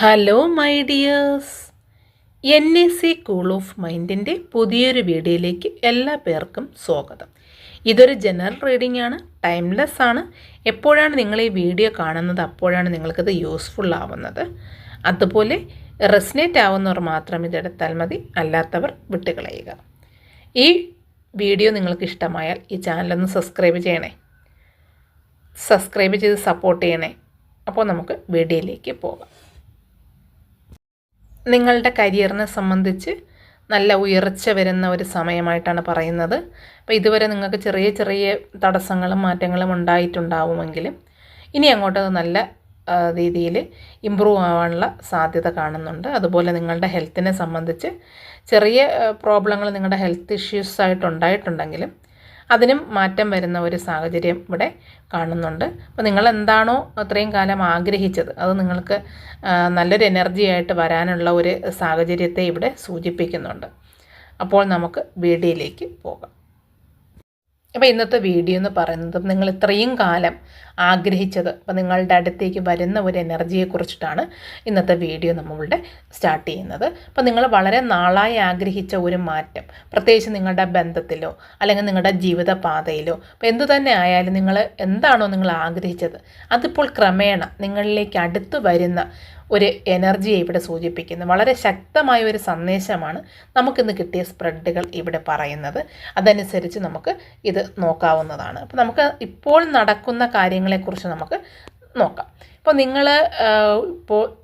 Hello my dears N A C cool of മൈൻഡിന്റെ പുതിയൊരു വീഡിയോയിലേക്ക് എല്ലാ പേർക്കും സ്വാഗതം. ഇതൊരു ജനറൽ റീഡിംഗ് ആണ് ടൈംലെസ് ആണ്. എപ്പോഴാണ് നിങ്ങൾ ഈ വീഡിയോ കാണുന്നത് അപ്പോഴാണ് നിങ്ങൾക്കത് യൂസ്ഫുൾ ആവുന്നത്. അതുപോലെ റെസ്നേറ്റ് ആവുന്നവർ മാത്രം ഇതെടുത്താൽ മതി അല്ലാത്തവർ വിട്ടുകളയുക. ഈ വീഡിയോ നിങ്ങൾക്ക് ഇഷ്ടമായാൽ ഈ ചാനലൊന്ന് സബ്സ്ക്രൈബ് ചെയ്യണേ. സബ്സ്ക്രൈബ് ചെയ്ത് സപ്പോർട്ട് ചെയ്യണേ. അപ്പോൾ നമുക്ക് വീഡിയോയിലേക്ക് പോകാം. നിങ്ങളുടെ കരിയറിനെ സംബന്ധിച്ച് നല്ല ഉയർച്ച വരുന്ന ഒരു സമയമായിട്ടാണ് പറയുന്നത്. അപ്പോൾ ഇതുവരെ നിങ്ങൾക്ക് ചെറിയ ചെറിയ തടസ്സങ്ങളും മാറ്റങ്ങളും ഉണ്ടായിട്ടുണ്ടാവുമെങ്കിലും ഇനി അങ്ങോട്ട് നല്ല രീതിയിൽ ഇമ്പ്രൂവ് ആവാനുള്ള സാധ്യത കാണുന്നുണ്ട്. അതുപോലെ നിങ്ങളുടെ ഹെൽത്തിനെ സംബന്ധിച്ച് ചെറിയ പ്രോബ്ലങ്ങൾ നിങ്ങളുടെ ഹെൽത്ത് ഇഷ്യൂസ് ആയിട്ട് ഉണ്ടായിട്ടുണ്ടെങ്കിലും അതിനും മാറ്റം വരുന്ന ഒരു സാഹചര്യം ഇവിടെ കാണുന്നുണ്ട്. അപ്പോൾ നിങ്ങൾ എന്താണോ അത്രയും കാലം ആഗ്രഹിച്ചത് അത് നിങ്ങൾക്ക് നല്ലൊരു എനർജി ആയിട്ട് വരാനുള്ള ഒരു സാഹചര്യത്തെ ഇവിടെ സൂചിപ്പിക്കുന്നുണ്ട്. അപ്പോൾ നമുക്ക് വീഡിയോയിലേക്ക് പോകാം. അപ്പോൾ ഇന്നത്തെ വീഡിയോ എന്ന് പറയുന്നത് നിങ്ങൾ ഇത്രയും കാലം ആഗ്രഹിച്ചത് അപ്പോൾ നിങ്ങളുടെ അടുത്തേക്ക് വരുന്ന ഒരു എനർജിയെക്കുറിച്ചിട്ടാണ് ഇന്നത്തെ വീഡിയോ നമ്മളുടെ സ്റ്റാർട്ട് ചെയ്യുന്നത്. അപ്പോൾ നിങ്ങൾ വളരെ നാളായി ആഗ്രഹിച്ച ഒരു മാറ്റം പ്രത്യേകിച്ച് നിങ്ങളുടെ ബന്ധത്തിലോ അല്ലെങ്കിൽ നിങ്ങളുടെ ജീവിതപാതയിലോ അപ്പോൾ എന്തു തന്നെ ആയാലും നിങ്ങൾ എന്താണോ നിങ്ങൾ ആഗ്രഹിച്ചത് അതിപ്പോൾ ക്രമേണ നിങ്ങളിലേക്ക് അടുത്ത് വരുന്ന ഒരു എനർജിയെ ഇവിടെ സൂചിപ്പിക്കുന്നു. വളരെ ശക്തമായ ഒരു സന്ദേശമാണ് നമുക്കിന്ന് കിട്ടിയ സ്പ്രെഡുകൾ ഇവിടെ പറയുന്നത്. അതനുസരിച്ച് നമുക്ക് ഇത് നോക്കാവുന്നതാണ്. അപ്പോൾ നമുക്ക് ഇപ്പോൾ നടക്കുന്ന കാര്യങ്ങളെക്കുറിച്ച് നമുക്ക് നോക്കാം. ഇപ്പോൾ നിങ്ങൾ ഇപ്പോൾ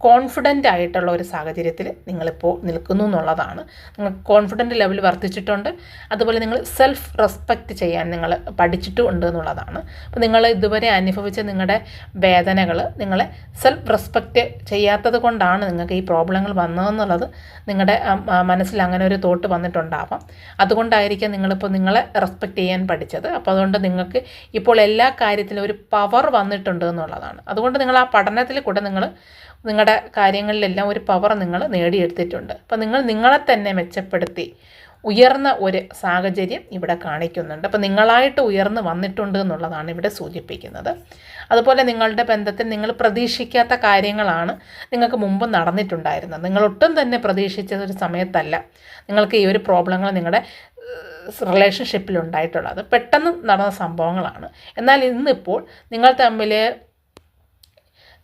കോൺഫിഡന്റ് ആയിട്ടുള്ള ഒരു സാഹചര്യത്തിൽ നിങ്ങളിപ്പോൾ നിൽക്കുന്നു എന്നുള്ളതാണ്. നിങ്ങൾ കോൺഫിഡന്റ് ലെവൽ വർദ്ധിച്ചിട്ടുണ്ട്. അതുപോലെ നിങ്ങൾ സെൽഫ് റെസ്പെക്റ്റ് ചെയ്യാൻ നിങ്ങൾ പഠിച്ചിട്ടും ഉണ്ട് എന്നുള്ളതാണ്. അപ്പോൾ നിങ്ങൾ ഇതുവരെ അനുഭവിച്ച നിങ്ങളുടെ വേദനകൾ നിങ്ങളെ സെൽഫ് റെസ്പെക്റ്റ് ചെയ്യാത്തത് കൊണ്ടാണ് നിങ്ങൾക്ക് ഈ പ്രോബ്ലങ്ങൾ വന്നതെന്നുള്ളത് നിങ്ങളുടെ മനസ്സിൽ അങ്ങനെ ഒരു തോട്ട് വന്നിട്ടുണ്ടാവാം. അതുകൊണ്ടായിരിക്കാം നിങ്ങളിപ്പോൾ നിങ്ങളെ റെസ്പെക്റ്റ് ചെയ്യാൻ പഠിച്ചത്. അപ്പോൾ അതുകൊണ്ട് നിങ്ങൾക്ക് ഇപ്പോൾ എല്ലാ കാര്യത്തിലും ഒരു പവർ വന്നിട്ടുണ്ട് എന്നുള്ളതാണ്. അതുകൊണ്ട് നിങ്ങൾ ആ പഠനത്തിൽ കൂടെ നിങ്ങൾ നിങ്ങളുടെ കാര്യങ്ങളിലെല്ലാം ഒരു പവർ നിങ്ങൾ നേടിയെടുത്തിട്ടുണ്ട്. അപ്പോൾ നിങ്ങൾ നിങ്ങളെ തന്നെ മെച്ചപ്പെടുത്തി ഉയർന്ന ഒരു സാഹചര്യം ഇവിടെ കാണിക്കുന്നുണ്ട്. അപ്പോൾ നിങ്ങളായിട്ട് ഉയർന്നു വന്നിട്ടുണ്ട് എന്നുള്ളതാണ് ഇവിടെ സൂചിപ്പിക്കുന്നത്. അതുപോലെ നിങ്ങളുടെ ബന്ധത്തിൽ നിങ്ങൾ പ്രതീക്ഷിക്കാത്ത കാര്യങ്ങളാണ് നിങ്ങൾക്ക് മുമ്പ് നടന്നിട്ടുണ്ടായിരുന്നത്. നിങ്ങൾ ഒട്ടും തന്നെ പ്രതീക്ഷിച്ച ഒരു സമയത്തല്ല നിങ്ങൾക്ക് ഈ ഒരു പ്രോബ്ലങ്ങൾ നിങ്ങളുടെ റിലേഷൻഷിപ്പിൽ ഉണ്ടായിട്ടുള്ളത്. പെട്ടെന്ന് നടന്ന സംഭവങ്ങളാണ്. എന്നാൽ ഇന്നിപ്പോൾ നിങ്ങൾ തമ്മിൽ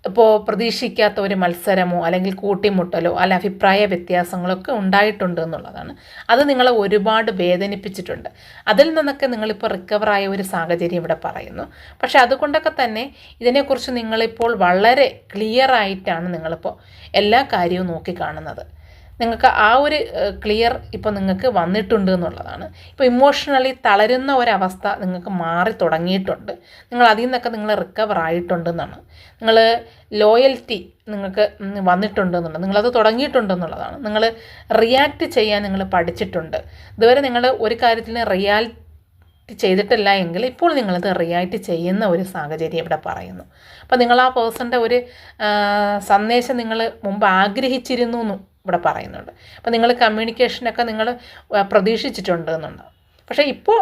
ഇപ്പോൾ പ്രതീക്ഷിക്കാത്ത ഒരു മത്സരമോ അല്ലെങ്കിൽ കൂട്ടിമുട്ടലോ അല്ല അഭിപ്രായ വ്യത്യാസങ്ങളൊക്കെ ഉണ്ടായിട്ടുണ്ട് എന്നുള്ളതാണ്. അത് നിങ്ങളെ ഒരുപാട് വേദനിപ്പിച്ചിട്ടുണ്ട്. അതിൽ നിന്നൊക്കെ നിങ്ങളിപ്പോൾ റിക്കവറായ ഒരു സാഹചര്യം ഇവിടെ പറയുന്നു. പക്ഷേ അതുകൊണ്ടൊക്കെ തന്നെ ഇതിനെക്കുറിച്ച് നിങ്ങളിപ്പോൾ വളരെ ക്ലിയർ ആയിട്ടാണ് നിങ്ങളിപ്പോൾ എല്ലാ കാര്യവും നോക്കിക്കാണുന്നത് നിങ്ങൾക്ക് ആ ഒരു ക്ലിയർ ഇപ്പോൾ നിങ്ങൾക്ക് വന്നിട്ടുണ്ട് എന്നുള്ളതാണ്. ഇപ്പോൾ ഇമോഷണലി തളരുന്ന ഒരവസ്ഥ നിങ്ങൾക്ക് മാറി തുടങ്ങിയിട്ടുണ്ട്. നിങ്ങൾ അതിൽ നിന്നൊക്കെ നിങ്ങൾ റിക്കവർ ആയിട്ടുണ്ടെന്നാണ് നിങ്ങൾ ലോയൽറ്റി നിങ്ങൾക്ക് വന്നിട്ടുണ്ട് വന്നിട്ടുണ്ടെന്നുണ്ട് നിങ്ങളത് തുടങ്ങിയിട്ടുണ്ടെന്നുള്ളതാണ് നിങ്ങൾ റിയാക്ട് ചെയ്യാൻ നിങ്ങൾ പഠിച്ചിട്ടുണ്ട്. ഇതുവരെ നിങ്ങൾ ഒരു കാര്യത്തിൽ റിയാലിറ്റി ചെയ്തിട്ടില്ല എങ്കിൽ ഇപ്പോൾ നിങ്ങളത് റിയാക്ട് ചെയ്യുന്ന ഒരു സാഹചര്യം ഇവിടെ പറയുന്നു. അപ്പോൾ നിങ്ങൾ ആ പേഴ്സന്റെ ഒരു സന്ദേശം നിങ്ങൾ മുമ്പ് ആഗ്രഹിച്ചിരുന്നു ഇവിടെ പറയുന്നുണ്ട്. അപ്പോൾ നിങ്ങൾ കമ്മ്യൂണിക്കേഷനൊക്കെ നിങ്ങൾ പ്രതീക്ഷിച്ചിട്ടുണ്ട് എന്നുണ്ട്. പക്ഷേ ഇപ്പോൾ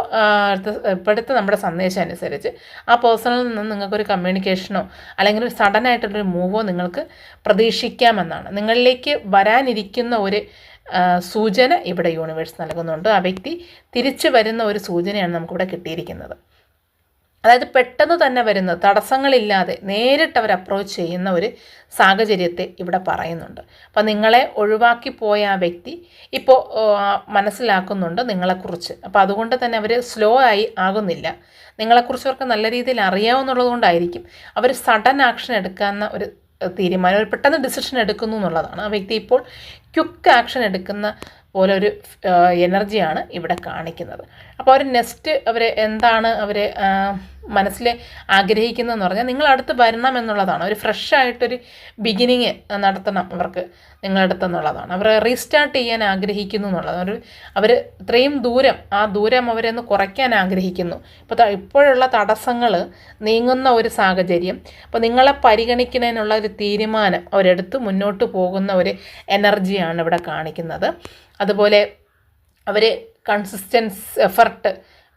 ഇപ്പോഴത്തെ നമ്മുടെ സന്ദേശം അനുസരിച്ച് ആ പേഴ്സണിൽ നിന്ന് നിങ്ങൾക്കൊരു കമ്മ്യൂണിക്കേഷനോ അല്ലെങ്കിൽ ഒരു സഡൻ ആയിട്ടുള്ളൊരു മൂവോ നിങ്ങൾക്ക് പ്രതീക്ഷിക്കാമെന്നാണ്. നിങ്ങളിലേക്ക് വരാനിരിക്കുന്ന ഒരു സൂചന ഇവിടെ യൂണിവേഴ്സ് നൽകുന്നുണ്ട്. ആ വ്യക്തി തിരിച്ചു വരുന്ന ഒരു സൂചനയാണ് നമുക്കിവിടെ കിട്ടിയിരിക്കുന്നത്. അതായത് പെട്ടെന്ന് തന്നെ വരുന്ന തടസ്സങ്ങളില്ലാതെ നേരിട്ട് അവർ അപ്രോച്ച് ചെയ്യുന്ന ഒരു സാഹചര്യത്തെ ഇവിടെ പറയുന്നുണ്ട്. അപ്പം നിങ്ങളെ ഒഴിവാക്കി പോയ ആ വ്യക്തി ഇപ്പോൾ മനസ്സിലാക്കുന്നുണ്ട് നിങ്ങളെക്കുറിച്ച്. അപ്പോൾ അതുകൊണ്ട് തന്നെ അവർ സ്ലോ ആയി ആകുന്നില്ല. നിങ്ങളെക്കുറിച്ച് അവർക്ക് നല്ല രീതിയിൽ അറിയാവുന്നുള്ളത് കൊണ്ടായിരിക്കും അവർ സഡൻ ആക്ഷൻ എടുക്കാവുന്ന ഒരു തീരുമാനം ഒരു പെട്ടെന്ന് ഡിസിഷൻ എടുക്കുന്നു എന്നുള്ളതാണ്. ആ വ്യക്തി ഇപ്പോൾ ക്വിക്ക് ആക്ഷൻ എടുക്കുന്ന പോലെ ഒരു എനർജിയാണ് ഇവിടെ കാണിക്കുന്നത്. അപ്പോൾ അവർ നെക്സ്റ്റ് അവർ എന്താണ് അവർ മനസ്സിൽ ആഗ്രഹിക്കുന്നതെന്ന് പറഞ്ഞാൽ നിങ്ങൾ അടുത്ത് വരണം എന്നുള്ളതാണ്. ഒരു ഫ്രഷ് ആയിട്ടൊരു ബിഗിനിങ് നടത്തണം അവർക്ക് നിങ്ങളടുത്തെന്നുള്ളതാണ് അവർ റീസ്റ്റാർട്ട് ചെയ്യാൻ ആഗ്രഹിക്കുന്നു എന്നുള്ളതാണ്. അവർ അവർ ഇത്രയും ദൂരം ആ ദൂരം അവരൊന്ന് കുറയ്ക്കാൻ ആഗ്രഹിക്കുന്നു. ഇപ്പോൾ ഇപ്പോഴുള്ള തടസ്സങ്ങൾ നീങ്ങുന്ന ഒരു സാഹചര്യം. അപ്പോൾ നിങ്ങളെ പരിഗണിക്കുന്നതിനുള്ള ഒരു തീരുമാനം അവരെടുത്ത് മുന്നോട്ട് പോകുന്ന ഒരു എനർജിയാണ് ഇവിടെ കാണിക്കുന്നത്. അതുപോലെ അവർ കൺസിസ്റ്റൻസ് എഫർട്ട്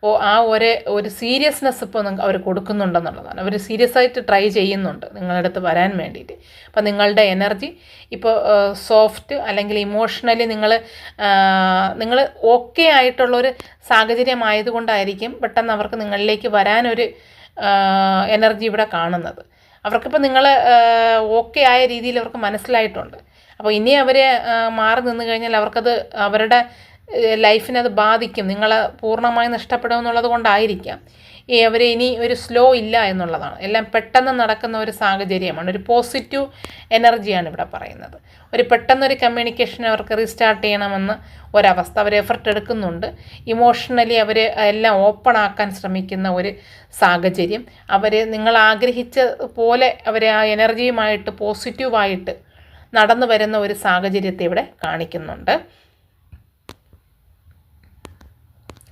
ഓ ആ ഒരു ഒരു സീരിയസ്നെസ് ഇപ്പോൾ അവർ കൊടുക്കുന്നുണ്ടെന്നുള്ളതാണ്. അവർ സീരിയസ് ആയിട്ട് ട്രൈ ചെയ്യുന്നുണ്ട് നിങ്ങളുടെ അടുത്ത് വരാൻ വേണ്ടിയിട്ട്. അപ്പോൾ നിങ്ങളുടെ എനർജി ഇപ്പോൾ സോഫ്റ്റ് അല്ലെങ്കിൽ ഇമോഷണലി നിങ്ങൾ നിങ്ങൾ ഓക്കെ ആയിട്ടുള്ളൊരു സാഹചര്യം ആയതുകൊണ്ടായിരിക്കും പെട്ടെന്ന് അവർക്ക് നിങ്ങളിലേക്ക് വരാനൊരു എനർജി ഇവിടെ കാണുന്നത്. അവർക്കിപ്പോൾ നിങ്ങൾ ഓക്കെ ആയ രീതിയിൽ അവർക്ക് മനസ്സിലായിട്ടുണ്ട്. അപ്പോൾ ഇനി അവർ മാറി നിന്ന് കഴിഞ്ഞാൽ അവർക്കത് അവരുടെ ലൈഫിനെ അത് ബാധിക്കും. നിങ്ങൾ പൂർണമായി നഷ്ടപ്പെടുമെന്നുള്ളത് കൊണ്ടായിരിക്കാം. ഈ അവർ ഇനി ഒരു സ്ലോ ഇല്ല എന്നുള്ളതാണ്. എല്ലാം പെട്ടെന്ന് നടക്കുന്ന ഒരു സാഹചര്യമാണ്. ഒരു പോസിറ്റീവ് എനർജിയാണ് ഇവിടെ പറയുന്നത്. ഒരു പെട്ടെന്നൊരു കമ്മ്യൂണിക്കേഷൻ അവർക്ക് റീസ്റ്റാർട്ട് ചെയ്യണമെന്ന് ഒരവസ്ഥ അവർ എഫർട്ട് എടുക്കുന്നുണ്ട്. ഇമോഷണലി അവർ എല്ലാം ഓപ്പൺ ആക്കാൻ ശ്രമിക്കുന്ന ഒരു സാഹചര്യം. അവർ നിങ്ങൾ ആഗ്രഹിച്ച പോലെ അവർ ആ എനർജിയുമായിട്ട് പോസിറ്റീവായിട്ട് നടന്നു വരുന്ന ഒരു സാഹചര്യത്തെ ഇവിടെ കാണിക്കുന്നുണ്ട്.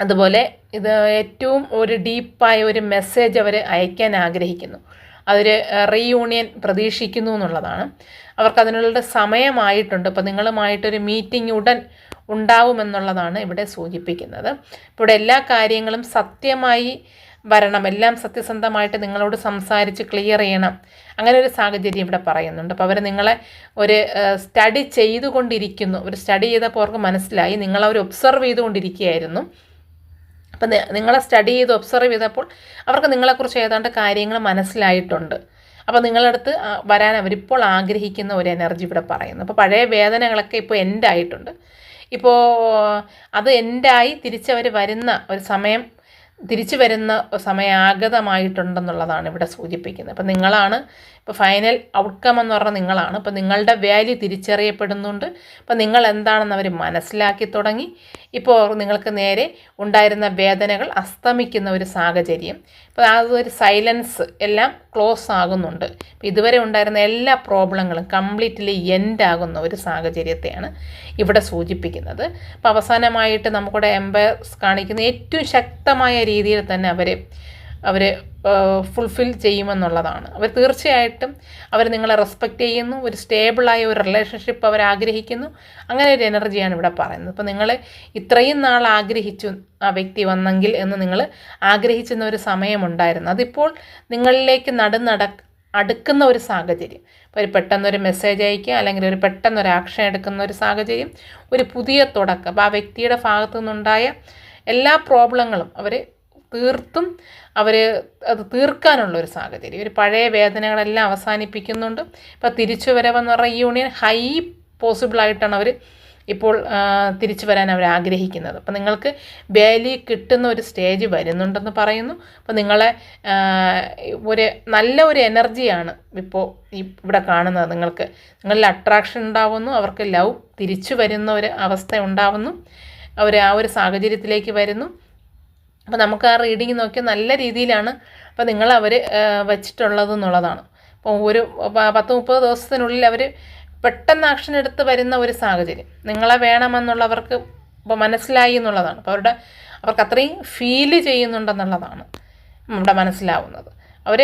അതുപോലെ ഇത് ഏറ്റവും ഒരു ഡീപ്പായ ഒരു മെസ്സേജ് അവർ അയക്കാൻ ആഗ്രഹിക്കുന്നു. അതൊരു റീയൂണിയൻ പ്രതീക്ഷിക്കുന്നു എന്നുള്ളതാണ്. അവർക്ക് അതിനുള്ള സമയമായിട്ടുണ്ട്. അപ്പോൾ നിങ്ങളുമായിട്ടൊരു മീറ്റിംഗ് ഉടൻ ഉണ്ടാവുമെന്നുള്ളതാണ് ഇവിടെ സൂചിപ്പിക്കുന്നത്. ഇവിടെ എല്ലാ കാര്യങ്ങളും സത്യമായി വരണം. എല്ലാം സത്യസന്ധമായിട്ട് നിങ്ങളോട് സംസാരിച്ച് ക്ലിയർ ചെയ്യണം. അങ്ങനെ ഒരു സാഹചര്യം ഇവിടെ പറയുന്നുണ്ട്. അപ്പോൾ അവർ നിങ്ങളെ ഒരു സ്റ്റഡി ചെയ്തുകൊണ്ടിരിക്കുന്നു. ഒരു സ്റ്റഡി ചെയ്തപ്പോൾ അവർക്ക് മനസ്സിലായി. നിങ്ങളവർ ഒബ്സർവ് ചെയ്തുകൊണ്ടിരിക്കുകയായിരുന്നു. അപ്പം നിങ്ങളെ സ്റ്റഡി ചെയ്ത് ഒബ്സർവ് ചെയ്തപ്പോൾ അവർക്ക് നിങ്ങളെക്കുറിച്ച് ഏതാണ്ട് കാര്യങ്ങൾ മനസ്സിലായിട്ടുണ്ട്. അപ്പോൾ നിങ്ങളടുത്ത് വരാൻ അവരിപ്പോൾ ആഗ്രഹിക്കുന്ന ഒരു എനർജി ഇവിടെ പറയുന്നു. അപ്പോൾ പഴയ വേദനകളൊക്കെ ഇപ്പോൾ എൻഡായിട്ടുണ്ട് ഇപ്പോൾ അത് എൻഡായി തിരിച്ചവർ വരുന്ന ഒരു സമയം തിരിച്ചു വരുന്ന സമയാഗതമായിട്ടുണ്ടെന്നുള്ളതാണ് ഇവിടെ സൂചിപ്പിക്കുന്നത്. അപ്പം നിങ്ങളാണ് ഇപ്പോൾ ഫൈനൽ ഔട്ട്കം എന്ന് പറഞ്ഞാൽ നിങ്ങളാണ്. അപ്പോൾ നിങ്ങളുടെ വാല്യൂ തിരിച്ചറിയപ്പെടുന്നുണ്ട്. അപ്പോൾ നിങ്ങൾ എന്താണെന്ന് അവർ മനസ്സിലാക്കി തുടങ്ങി. ഇപ്പോൾ നിങ്ങൾക്ക് നേരെ ഉണ്ടായിരുന്ന വേദനകൾ അസ്തമിക്കുന്ന ഒരു സാഹചര്യം. അപ്പോൾ അതൊരു സൈലൻസ് എല്ലാം ക്ലോസ് ആകുന്നുണ്ട്. ഇതുവരെ ഉണ്ടായിരുന്ന എല്ലാ പ്രോബ്ലങ്ങളും കംപ്ലീറ്റ്ലി എൻഡ് ആകുന്ന ഒരു സാഹചര്യത്തെയാണ് ഇവിടെ സൂചിപ്പിക്കുന്നത്. അപ്പോൾ അവസാനമായിട്ട് നമുക്കിവിടെ എംപയർസ് കാണിക്കുന്ന ഏറ്റവും ശക്തമായ രീതിയിൽ തന്നെ അവർ അവർ ഫുൾഫിൽ ചെയ്യുമെന്നുള്ളതാണ്. അവർ തീർച്ചയായിട്ടും അവർ നിങ്ങളെ റെസ്പെക്റ്റ് ചെയ്യുന്നു ഒരു സ്റ്റേബിളായ ഒരു റിലേഷൻഷിപ്പ് അവർ ആഗ്രഹിക്കുന്നു. അങ്ങനെ ഒരു എനർജിയാണ് ഇവിടെ പറയുന്നത്. അപ്പോൾ നിങ്ങൾ ഇത്രയും നാൾ ആഗ്രഹിച്ചു ആ വ്യക്തി വന്നെങ്കിൽ എന്ന് നിങ്ങൾ ആഗ്രഹിച്ചിരുന്ന ഒരു സമയമുണ്ടായിരുന്നു. അതിപ്പോൾ നിങ്ങളിലേക്ക് നടന്നട അടുക്കുന്ന ഒരു സാഹചര്യം. ഇപ്പോൾ ഒരു പെട്ടെന്നൊരു മെസ്സേജ് അയക്കുക അല്ലെങ്കിൽ ഒരു പെട്ടെന്നൊരു ആക്ഷൻ എടുക്കുന്ന ഒരു സാഹചര്യം ഒരു പുതിയ തുടക്കം. അപ്പോൾ ആ വ്യക്തിയുടെ ഭാഗത്തു നിന്നുണ്ടായ എല്ലാ പ്രോബ്ലങ്ങളും അവർ തീർത്തും അവർ അത് തീർക്കാനുള്ള ഒരു സാഹചര്യം. ഒരു പഴയ വേദനകളെല്ലാം അവസാനിപ്പിക്കുന്നുണ്ട്. ഇപ്പോൾ തിരിച്ചു വരവെന്ന് പറഞ്ഞാൽ ഈ യൂണിയൻ ഹൈ പോസിബിളായിട്ടാണ് അവർ ഇപ്പോൾ തിരിച്ചു വരാൻ അവർ ആഗ്രഹിക്കുന്നത്. അപ്പോൾ നിങ്ങൾക്ക് വേലി കിട്ടുന്ന ഒരു സ്റ്റേജ് വരുന്നുണ്ടെന്ന് പറയുന്നു. അപ്പോൾ നിങ്ങളെ ഒരു നല്ല ഒരു എനർജിയാണ് ഇപ്പോൾ ഇവിടെ കാണുന്നത്. നിങ്ങൾക്ക് നിങ്ങളിൽ അട്രാക്ഷൻ ഉണ്ടാവുന്നു അവർക്ക് ലവ് തിരിച്ചു വരുന്ന ഒരു അവസ്ഥ ഉണ്ടാവുന്നു. അവർ ആ ഒരു സാഹചര്യത്തിലേക്ക് വരുന്നു. അപ്പോൾ നമുക്ക് ആ റീഡിങ് നോക്കിയാൽ നല്ല രീതിയിലാണ് അപ്പോൾ നിങ്ങൾ അവർ വെച്ചിട്ടുള്ളത് എന്നുള്ളതാണ് അപ്പോൾ ഒരു പത്ത് മുപ്പത് ദിവസത്തിനുള്ളിൽ അവർ പെട്ടെന്ന് ആക്ഷൻ എടുത്ത് വരുന്ന ഒരു സാഹചര്യം. നിങ്ങളെ വേണമെന്നുള്ളവർക്ക് ഇപ്പോൾ മനസ്സിലായി എന്നുള്ളതാണ്. അപ്പോൾ അവരുടെ അവർക്ക് അത്രയും ഫീൽ ചെയ്യുന്നുണ്ടെന്നുള്ളതാണ് നമ്മുടെ മനസ്സിലാവുന്നത്. അവർ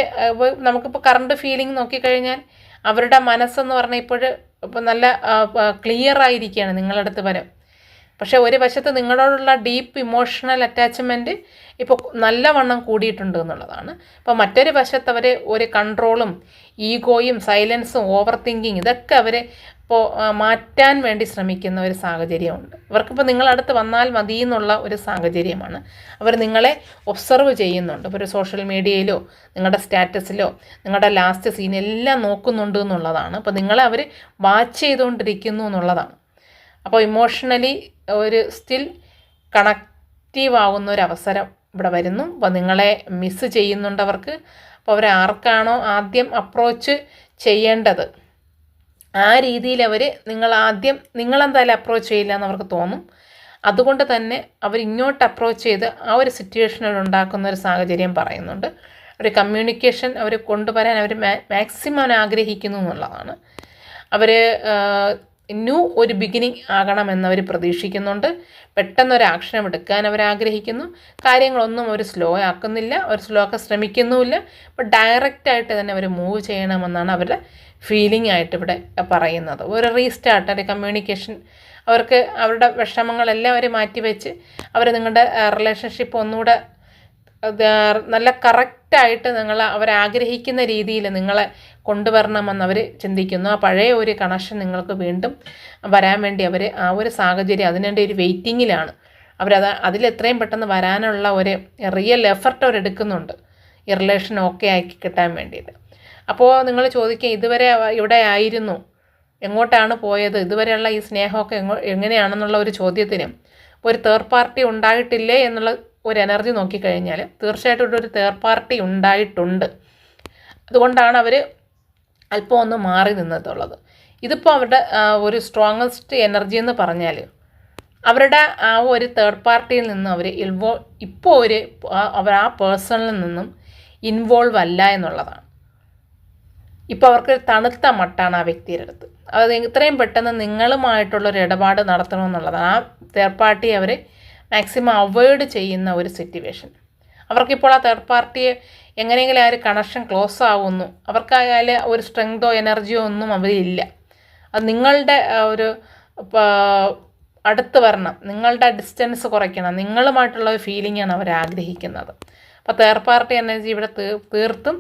നമുക്കിപ്പോൾ കറണ്ട് ഫീലിംഗ് നോക്കിക്കഴിഞ്ഞാൽ അവരുടെ മനസ്സെന്ന് പറഞ്ഞാൽ ഇപ്പോഴും ഇപ്പോൾ നല്ല ക്ലിയർ ആയിരിക്കുകയാണ് നിങ്ങളടുത്ത് വരും. പക്ഷേ ഒരു വശത്ത് നിങ്ങളോടുള്ള ഡീപ്പ് ഇമോഷണൽ അറ്റാച്ച്മെന്റ് ഇപ്പോൾ നല്ലവണ്ണം കൂടിയിട്ടുണ്ട് എന്നുള്ളതാണ്. അപ്പോൾ മറ്റൊരു വശത്ത് അവർ ഒരു കൺട്രോളും ഈഗോയും സൈലൻസും ഓവർ തിങ്കിങ് ഇതൊക്കെ അവർ ഇപ്പോൾ മാറ്റാൻ വേണ്ടി ശ്രമിക്കുന്ന ഒരു സാഹചര്യമുണ്ട്. അവർക്കിപ്പോൾ നിങ്ങളടുത്ത് വന്നാൽ മതി എന്നുള്ള ഒരു സാഹചര്യമാണ്. അവർ നിങ്ങളെ ഒബ്സർവ് ചെയ്യുന്നുണ്ട്. ഇപ്പോൾ ഒരു സോഷ്യൽ മീഡിയയിലോ നിങ്ങളുടെ സ്റ്റാറ്റസിലോ നിങ്ങളുടെ ലാസ്റ്റ് സീൻ എല്ലാം നോക്കുന്നുണ്ട് എന്നുള്ളതാണ്. അപ്പോൾ നിങ്ങളെ അവർ വാച്ച് ചെയ്തുകൊണ്ടിരിക്കുന്നു എന്നുള്ളതാണ്. അപ്പോൾ ഇമോഷണലി ഒരു സ്റ്റിൽ കണക്റ്റീവ് ആവുന്ന ഒരു അവസരം ഇവിടെ വരുന്നു. അപ്പോൾ നിങ്ങളെ മിസ്സ് ചെയ്യുന്നുണ്ടവർക്ക് അപ്പോൾ അവർ ആർക്കാണോ ആദ്യം അപ്രോച്ച് ചെയ്യേണ്ടത്? ആ രീതിയിൽ അവർ നിങ്ങൾ ആദ്യം നിങ്ങളെന്തായാലും അപ്രോച്ച് ചെയ്യില്ല എന്ന് അവർക്ക് തോന്നും. അതുകൊണ്ട് തന്നെ അവർ ഇങ്ങോട്ട് അപ്രോച്ച് ചെയ്ത് ആ ഒരു സിറ്റുവേഷനിൽ ഉണ്ടാക്കുന്ന ഒരു സാഹചര്യം പറയുന്നുണ്ട്. ഒരു കമ്മ്യൂണിക്കേഷൻ അവർ കൊണ്ടുവരാൻ അവർ മാക്സിമം ആഗ്രഹിക്കുന്നു എന്നുള്ളതാണ്. അവർ ന്യൂ ഒരു ബിഗിനിങ് ആകണമെന്നവർ പ്രതീക്ഷിക്കുന്നുണ്ട്. പെട്ടെന്നൊരു ആക്ഷനം എടുക്കാൻ അവർ ആഗ്രഹിക്കുന്നു കാര്യങ്ങളൊന്നും അവർ സ്ലോ ആക്കുന്നില്ല. അവർ സ്ലോ ആക്കാൻ ശ്രമിക്കുന്നുമില്ല. അപ്പോൾ ഡയറക്റ്റായിട്ട് തന്നെ അവർ മൂവ് ചെയ്യണമെന്നാണ് അവരുടെ ഫീലിംഗ് ആയിട്ട് ഇവിടെ പറയുന്നത്. ഒരു റീസ്റ്റാർട്ട് ഒരു കമ്മ്യൂണിക്കേഷൻ അവർക്ക് അവരുടെ വിഷമങ്ങളെല്ലാം അവർ മാറ്റിവെച്ച് അവർ നിങ്ങളുടെ റിലേഷൻഷിപ്പ് ഒന്നുകൂടെ നല്ല കറക്റ്റായിട്ട് നിങ്ങൾ അവരാഗ്രഹിക്കുന്ന രീതിയിൽ നിങ്ങളെ കൊണ്ടുവരണമെന്ന് അവർ ചിന്തിക്കുന്നു. ആ പഴയ ഒരു കണക്ഷൻ നിങ്ങൾക്ക് വീണ്ടും വരാൻ വേണ്ടി അവർ ആ ഒരു സാഹചര്യം അതിനുവേണ്ടി ഒരു വെയിറ്റിങ്ങിലാണ് അവരത് അതിൽ എത്രയും പെട്ടെന്ന് വരാനുള്ള ഒരു റിയൽ എഫർട്ട് അവർ എടുക്കുന്നുണ്ട്. ഈ റിലേഷൻ ഓക്കെ ആക്കി കിട്ടാൻ വേണ്ടിയിട്ട്. അപ്പോൾ നിങ്ങൾ ചോദിക്കുക ഇതുവരെ ഇവിടെ ആയിരുന്നു? എങ്ങോട്ടാണ് പോയത്? ഇതുവരെയുള്ള ഈ സ്നേഹമൊക്കെ എങ്ങോ എങ്ങനെയാണെന്നുള്ള ഒരു ചോദ്യത്തിന് ഒരു തേർഡ് പാർട്ടി ഉണ്ടായിട്ടില്ലേ? എന്നുള്ള ഒരു എനർജി നോക്കിക്കഴിഞ്ഞാൽ തീർച്ചയായിട്ടും ഒരു തേർഡ് പാർട്ടി ഉണ്ടായിട്ടുണ്ട്. അതുകൊണ്ടാണ് അവർ അല്പം ഒന്ന് മാറി നിന്നതുള്ളത് ഇതിപ്പോൾ അവരുടെ ഒരു സ്ട്രോങ്ങസ്റ്റ് എനർജി എന്ന് പറഞ്ഞാൽ അവരുടെ ആ ഒരു തേർഡ് പാർട്ടിയിൽ നിന്നും അവർ ഇൻവോ ഇപ്പോൾ ഒരു അവർ ആ പേഴ്സണിൽ നിന്നും ഇൻവോൾവ് അല്ല എന്നുള്ളതാണ്. ഇപ്പോൾ അവർക്ക് തണുത്ത മട്ടാണ് ആ വ്യക്തിയുടെ അടുത്ത്. അത് ഇത്രയും പെട്ടെന്ന് നിങ്ങളുമായിട്ടുള്ള ഒരു ഇടപാട് നടത്തണമെന്നുള്ളതാണ്. ആ തേർഡ് പാർട്ടി അവർ മാക്സിമം അവോയ്ഡ് ചെയ്യുന്ന ഒരു സിറ്റുവേഷൻ അവർക്കിപ്പോൾ ആ തേർഡ് പാർട്ടിയെ എങ്ങനെയെങ്കിലും ആ ഒരു കണക്ഷൻ ക്ലോസ് ആവുന്നു. അവർക്കായാൽ ഒരു സ്ട്രെങ്തോ എനർജിയോ ഒന്നും അവരില്ല അത് നിങ്ങളുടെ ഒരു അടുത്ത് വരണം. നിങ്ങളുടെ ഡിസ്റ്റൻസ് കുറയ്ക്കണം. നിങ്ങളുമായിട്ടുള്ള ഒരു ഫീലിംഗാണ് അവർ ആഗ്രഹിക്കുന്നത്. അപ്പോൾ തേർഡ് പാർട്ടി എനർജി ഇവിടെ തീർത്തും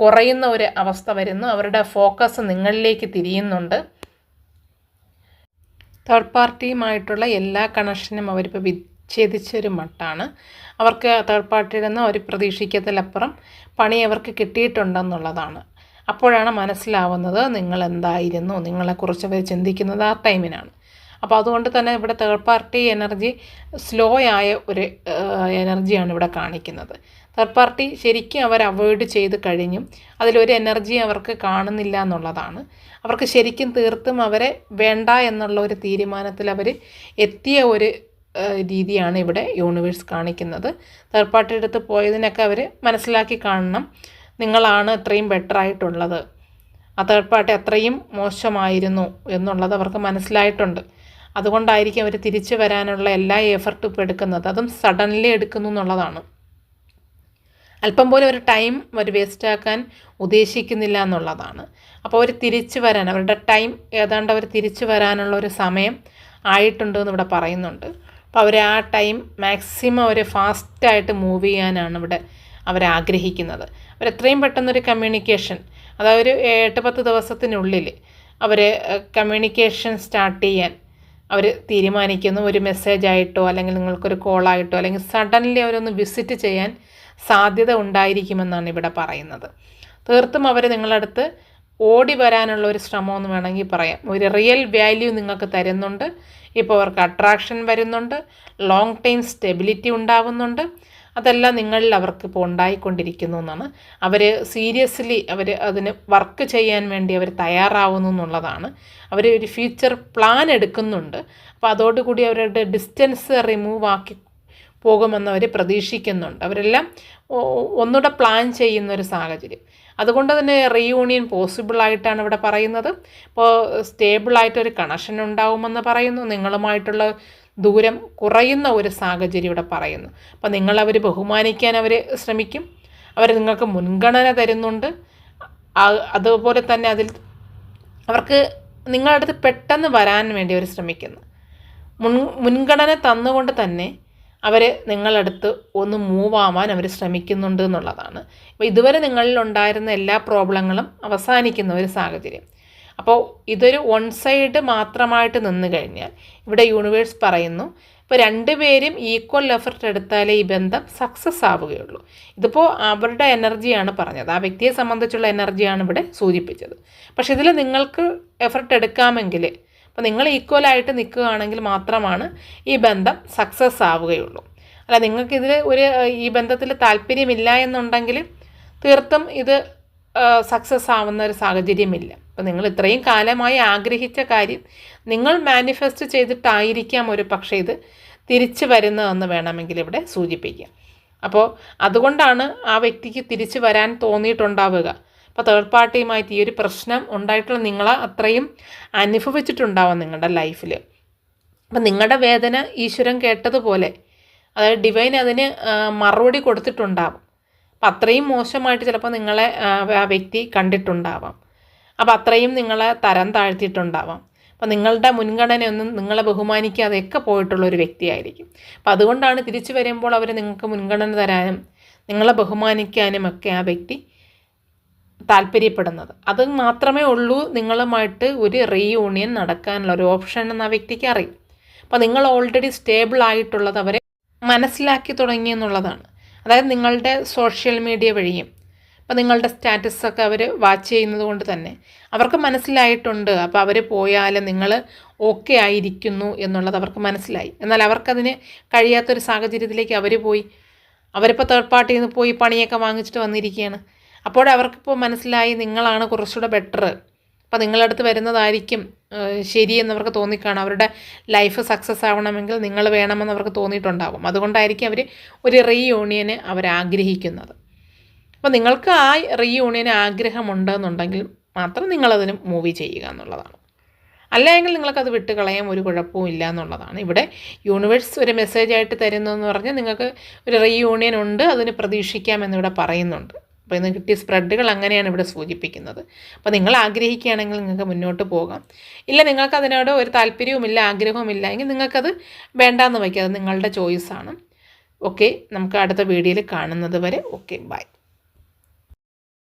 കുറയുന്ന ഒരു അവസ്ഥ വരുന്നു. അവരുടെ ഫോക്കസ് നിങ്ങളിലേക്ക് തിരിയുന്നുണ്ട്. തേർഡ് പാർട്ടിയുമായിട്ടുള്ള എല്ലാ കണക്ഷനും അവരിപ്പോൾ വിച്ഛേദിച്ചൊരു മട്ടാണ്. അവർക്ക് തേർഡ് പാർട്ടിയിൽ നിന്ന് അവർ പ്രതീക്ഷിക്കത്തിലപ്പുറം പണി അവർക്ക് കിട്ടിയിട്ടുണ്ടെന്നുള്ളതാണ്. അപ്പോഴാണ് മനസ്സിലാവുന്നത് നിങ്ങൾ എന്തായിരുന്നു നിങ്ങളെക്കുറിച്ച് അവർ ചിന്തിക്കുന്നത് ആ ടൈമിനാണ് അപ്പോൾ അതുകൊണ്ട് തന്നെ ഇവിടെ തേർഡ് പാർട്ടി എനർജി സ്ലോ ആയ ഒരു എനർജിയാണ് ഇവിടെ കാണിക്കുന്നത്. തേർഡ് പാർട്ടി ശരിക്കും അവർ അവോയ്ഡ് ചെയ്ത് കഴിഞ്ഞും അതിലൊരു എനർജി അവർക്ക് കാണുന്നില്ല എന്നുള്ളതാണ്. അവർക്ക് ശരിക്കും തീർത്തും അവരെ വേണ്ട എന്നുള്ള ഒരു തീരുമാനത്തിൽ അവർ എത്തിയ ഒരു രീതിയാണ് ഇവിടെ യൂണിവേഴ്സ് കാണിക്കുന്നത്. തേർഡ് പാർട്ടി എടുത്ത് പോയതിനൊക്കെ അവർ മനസ്സിലാക്കി കാണണം നിങ്ങളാണ് ഇത്രയും ബെറ്റർ ആയിട്ടുള്ളത്. ആ തേർഡ് പാർട്ടി അത്രയും മോശമായിരുന്നു എന്നുള്ളത് അവർക്ക് മനസ്സിലായിട്ടുണ്ട്. അതുകൊണ്ടായിരിക്കും അവർ തിരിച്ചു വരാനുള്ള എല്ലാ എഫർട്ടും ഇപ്പോൾ എടുക്കുന്നത്. അതും സഡൻലി എടുക്കുന്നു എന്നുള്ളതാണ്. അല്പം പോലും ഒരു ടൈം അവർ വേസ്റ്റാക്കാൻ ഉദ്ദേശിക്കുന്നില്ല എന്നുള്ളതാണ്. അപ്പോൾ അവർ തിരിച്ചു വരാൻ അവരുടെ ടൈം ഏതാണ്ട് അവർ തിരിച്ചു വരാനുള്ള ഒരു സമയം ആയിട്ടുണ്ട് എന്ന് ഇവിടെ പറയുന്നുണ്ട്. അപ്പോൾ അവർ ആ ടൈം മാക്സിമം അവർ ഫാസ്റ്റായിട്ട് മൂവ് ചെയ്യാനാണ് ഇവിടെ അവർ എത്രയും പെട്ടെന്നൊരു കമ്മ്യൂണിക്കേഷൻ അതായത് ഒരു എട്ട് പത്ത് ദിവസത്തിനുള്ളിൽ അവർ കമ്മ്യൂണിക്കേഷൻ സ്റ്റാർട്ട് ചെയ്യാൻ അവർ തീരുമാനിക്കുന്നു. ഒരു മെസ്സേജ് ആയിട്ടോ അല്ലെങ്കിൽ നിങ്ങൾക്കൊരു കോളായിട്ടോ അല്ലെങ്കിൽ സഡൻലി അവരൊന്ന് വിസിറ്റ് ചെയ്യാൻ സാധ്യത ഉണ്ടായിരിക്കുമെന്നാണ് ഇവിടെ പറയുന്നത്. തീർത്തും അവർ നിങ്ങളടുത്ത് ഓടി വരാനുള്ള ഒരു ശ്രമമെന്ന് വേണമെങ്കിൽ പറയാം. ഒരു റിയൽ വാല്യൂ നിങ്ങൾക്ക് തരുന്നുണ്ട്. ഇപ്പോൾ അവർക്ക് അട്രാക്ഷൻ വരുന്നുണ്ട്. ലോങ് ടൈം സ്റ്റെബിലിറ്റി ഉണ്ടാവുന്നുണ്ട്. അതെല്ലാം നിങ്ങളിൽ അവർക്ക് ഇപ്പോൾ ഉണ്ടായിക്കൊണ്ടിരിക്കുന്നു എന്നാണ്. അവർ സീരിയസ്ലി അവർ അതിന് വർക്ക് ചെയ്യാൻ വേണ്ടി അവർ തയ്യാറാവുന്നു എന്നുള്ളതാണ്. അവർ ഒരു ഫ്യൂച്ചർ പ്ലാൻ എടുക്കുന്നുണ്ട്. അപ്പോൾ അതോടുകൂടി അവരുടെ ഡിസ്റ്റൻസ് റിമൂവ് ആക്കി പോകുമെന്ന് അവർ പ്രതീക്ഷിക്കുന്നുണ്ട്. അവരെല്ലാം ഒന്നുകൂടെ പ്ലാൻ ചെയ്യുന്ന ഒരു സാഹചര്യം. അതുകൊണ്ട് തന്നെ റീയൂണിയൻ പോസിബിളായിട്ടാണ് ഇവിടെ പറയുന്നത്. ഇപ്പോൾ സ്റ്റേബിളായിട്ടൊരു കണക്ഷൻ ഉണ്ടാവുമെന്ന് പറയുന്നു. നിങ്ങളുമായിട്ടുള്ള ദൂരം കുറയുന്ന ഒരു സാഹചര്യം ഇവിടെ പറയുന്നു. അപ്പോൾ നിങ്ങളവർ ബഹുമാനിക്കാൻ അവർ ശ്രമിക്കും. അവർ നിങ്ങൾക്ക് മുൻഗണന തരുന്നുണ്ട്. അതുപോലെ തന്നെ അതിൽ അവർക്ക് നിങ്ങളുടെ അടുത്ത് പെട്ടെന്ന് വരാൻ വേണ്ടി അവർ ശ്രമിക്കുന്നു. മുൻ മുൻഗണന തന്നുകൊണ്ട് തന്നെ അവർ നിങ്ങളടുത്ത് ഒന്ന് മൂവ് ആവാൻ അവർ ശ്രമിക്കുന്നുണ്ട് എന്നുള്ളതാണ്. അപ്പോൾ ഇതുവരെ നിങ്ങളിൽ ഉണ്ടായിരുന്ന എല്ലാ പ്രോബ്ലങ്ങളും അവസാനിക്കുന്ന ഒരു സാഹചര്യം. അപ്പോൾ ഇതൊരു വൺ സൈഡ് മാത്രമായിട്ട് നിന്ന് കഴിഞ്ഞാൽ ഇവിടെ യൂണിവേഴ്സ് പറയുന്നു ഇപ്പോൾ രണ്ടുപേരും ഈക്വൽ എഫർട്ട് എടുത്താലേ ഈ ബന്ധം സക്സസ് ആവുകയുള്ളൂ. ഇതിപ്പോൾ അവരുടെ എനർജിയാണ് പറഞ്ഞത്. ആ വ്യക്തിയെ സംബന്ധിച്ചുള്ള എനർജിയാണ് ഇവിടെ സൂചിപ്പിച്ചത്. പക്ഷേ ഇതിൽ നിങ്ങൾക്ക് എഫർട്ട് എടുക്കാമെങ്കിൽ അപ്പോൾ നിങ്ങൾ ഈക്വലായിട്ട് നിൽക്കുകയാണെങ്കിൽ മാത്രമാണ് ഈ ബന്ധം സക്സസ് ആവുകയുള്ളൂ. അല്ല നിങ്ങൾക്കിതിൽ ഒരു ഈ ബന്ധത്തിൽ താല്പര്യമില്ല എന്നുണ്ടെങ്കിൽ തീർത്തും ഇത് സക്സസ് ആവുന്ന ഒരു സാഹചര്യമില്ല. അപ്പോൾ നിങ്ങൾ ഇത്രയും കാലമായി ആഗ്രഹിച്ച കാര്യം നിങ്ങൾ മാനിഫെസ്റ്റ് ചെയ്തിട്ടായിരിക്കാം ഒരു പക്ഷേ ഇത് തിരിച്ചു വരുന്നതെന്ന് വേണമെങ്കിൽ ഇവിടെ സൂചിപ്പിക്കാം. അപ്പോൾ അതുകൊണ്ടാണ് ആ വ്യക്തിക്ക് തിരിച്ചു വരാൻ തോന്നിയിട്ടുണ്ടാവുക. അപ്പോൾ തേർഡ് പാർട്ടിയുമായിട്ട് ഈ ഒരു പ്രശ്നം ഉണ്ടായിട്ടുള്ള നിങ്ങൾ അത്രയും അനുഭവിച്ചിട്ടുണ്ടാവും നിങ്ങളുടെ ലൈഫിൽ അപ്പം നിങ്ങളുടെ വേദന ഈശ്വരൻ കേട്ടതുപോലെ അതായത് ഡിവൈൻ അതിന് മറുപടി കൊടുത്തിട്ടുണ്ടാവും. അപ്പം അത്രയും മോശമായിട്ട് ചിലപ്പോൾ നിങ്ങളെ ആ വ്യക്തി കണ്ടിട്ടുണ്ടാവാം. അപ്പം അത്രയും നിങ്ങളെ തരം താഴ്ത്തിയിട്ടുണ്ടാവാം. അപ്പം നിങ്ങളുടെ മുൻഗണനയൊന്നും നിങ്ങളെ ബഹുമാനിക്കാതെയൊക്കെ പോയിട്ടുള്ള ഒരു വ്യക്തിയായിരിക്കും. അപ്പം അതുകൊണ്ടാണ് തിരിച്ചു വരുമ്പോൾ അവർ നിങ്ങൾക്ക് മുൻഗണന തരാനും നിങ്ങളെ ബഹുമാനിക്കാനും ഒക്കെ ആ വ്യക്തി താല്പര്യപ്പെടുന്നത്. അത് മാത്രമേ ഉള്ളൂ നിങ്ങളുമായിട്ട് ഒരു റീയൂണിയൻ നടക്കാനുള്ള ഒരു ഓപ്ഷൻ എന്ന് ആ വ്യക്തിക്ക് അറിയും. അപ്പോൾ നിങ്ങൾ ഓൾറെഡി സ്റ്റേബിൾ ആയിട്ടുള്ളത് അവരെ മനസ്സിലാക്കി തുടങ്ങി എന്നുള്ളതാണ്. അതായത് നിങ്ങളുടെ സോഷ്യൽ മീഡിയ വഴിയും അപ്പോൾ നിങ്ങളുടെ സ്റ്റാറ്റസൊക്കെ അവർ വാച്ച് ചെയ്യുന്നത് കൊണ്ട് തന്നെ അവർക്ക് മനസ്സിലായിട്ടുണ്ട്. അപ്പോൾ അവർ പോയാൽ നിങ്ങൾ ഓക്കെ ആയിരിക്കുന്നു എന്നുള്ളത് അവർക്ക് മനസ്സിലായി. എന്നാൽ അവർക്കതിന് കഴിയാത്തൊരു സാഹചര്യത്തിലേക്ക് അവർ പോയി. അവരിപ്പോൾ തേർഡ് പാർട്ടിയിൽ നിന്ന് പോയി പണിയൊക്കെ വാങ്ങിച്ചിട്ട് വന്നിരിക്കുകയാണ്. അപ്പോൾ അവർക്കിപ്പോൾ മനസ്സിലായി നിങ്ങളാണ് കുറച്ചുകൂടെ ബെറ്റർ അപ്പോൾ നിങ്ങളടുത്ത് വരുന്നതായിരിക്കും ശരിയെന്ന് അവർക്ക് തോന്നിക്കാണും. അവരുടെ ലൈഫ് സക്സസ് ആവണമെങ്കിൽ നിങ്ങൾ വേണമെന്ന് അവർക്ക് തോന്നിയിട്ടുണ്ടാകും അതുകൊണ്ടായിരിക്കും അവർ ഒരു റീയൂണിയന് അവർ ആഗ്രഹിക്കുന്നത് അപ്പോൾ നിങ്ങൾക്ക് ആ റീയൂണിയന് ആഗ്രഹമുണ്ടെന്നുണ്ടെങ്കിൽ മാത്രം നിങ്ങളതിന് മൂവി ചെയ്യുക എന്നുള്ളതാണ്. അല്ലെങ്കിൽ നിങ്ങൾക്കത് വിട്ട് കളയാൻ ഒരു കുഴപ്പവും ഇല്ല എന്നുള്ളതാണ്. ഇവിടെ യൂണിവേഴ്സ് ഒരു മെസ്സേജായിട്ട് തരുന്നതെന്ന് പറഞ്ഞാൽ നിങ്ങൾക്ക് ഒരു റീയൂണിയൻ ഉണ്ട് അതിന് പ്രതീക്ഷിക്കാമെന്നിവിടെ പറയുന്നുണ്ട്. അപ്പോൾ ഇന്ന് കിട്ടിയ സ്പ്രെഡുകൾ അങ്ങനെയാണ് ഇവിടെ സൂചിപ്പിക്കുന്നത്. അപ്പോൾ നിങ്ങൾ ആഗ്രഹിക്കുകയാണെങ്കിൽ നിങ്ങൾക്ക് മുന്നോട്ട് പോകാം. ഇല്ല നിങ്ങൾക്ക് അതിനോട് ഒരു താല്പര്യവുമില്ല ആഗ്രഹവുമില്ല. എങ്കിൽ നിങ്ങൾക്കത് വേണ്ടാന്ന് വയ്ക്കുക. അത് നിങ്ങളുടെ ചോയ്സാണ് ഓക്കെ നമുക്ക് അടുത്ത വീഡിയോയിൽ കാണുന്നത് വരെ ഓക്കെ ബൈ.